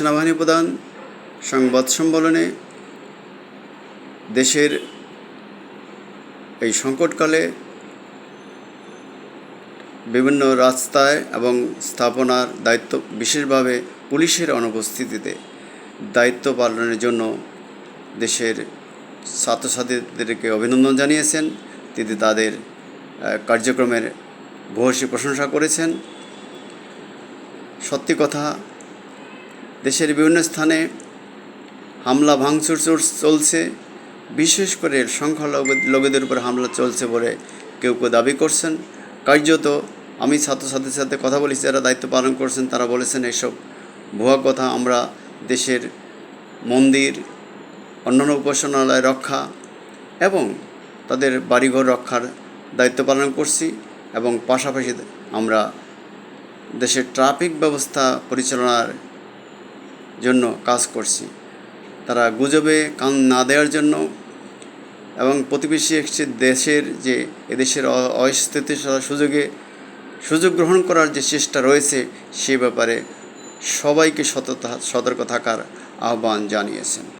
সেনাবাহিনী প্রধান, সংবাদ সম্মেলনে দেশের এই সংকটকালে বিভিন্ন রাস্তায় এবং স্থাপনার দায়িত্ব বিশেষভাবে পুলিশের অনুপস্থিতিতে দায়িত্ব পালনের জন্য দেশের ছাত্রছাত্রীদেরকে অভিনন্দন জানিয়েছেন। তিনি তাদের কার্যক্রমের ভূয়সী প্রশংসা করেছেন। সত্যি কথা দেশের বিভিন্ন স্থানে হামলা ভাঙচুর চল- চলছে। বিশেষ করে সংখ্যালঘু লোকেদের উপর হামলা চলছে বলে কেউ কেউ দাবি করছেন। কার্যত আমি ছাত্রছাত্রীর সাথে কথা বলেছি, যারা দায়িত্ব পালন করছেন, তারা বলেছেন এসব ভুয়া কথা আমরা দেশের মন্দির, অন্যান্য উপাসনালয় রক্ষা এবং তাদের বাড়িঘর রক্ষার দায়িত্ব পালন করছি এবং পাশাপাশি আমরা দেশের ট্রাফিক ব্যবস্থা পরিচালনার জন্য কাজ করছি। তারা গুজবে কান না দেওয়ার জন্য এবং প্রতিবেশী একটি দেশের যে, এদেশের অ- অস্থিতিশীল সুযোগে সুযোগ গ্রহণ করার যে চেষ্টা রয়েছে, সে ব্যাপারে সবাইকে সতর্ক থাকার আহ্বান জানিয়েছেন।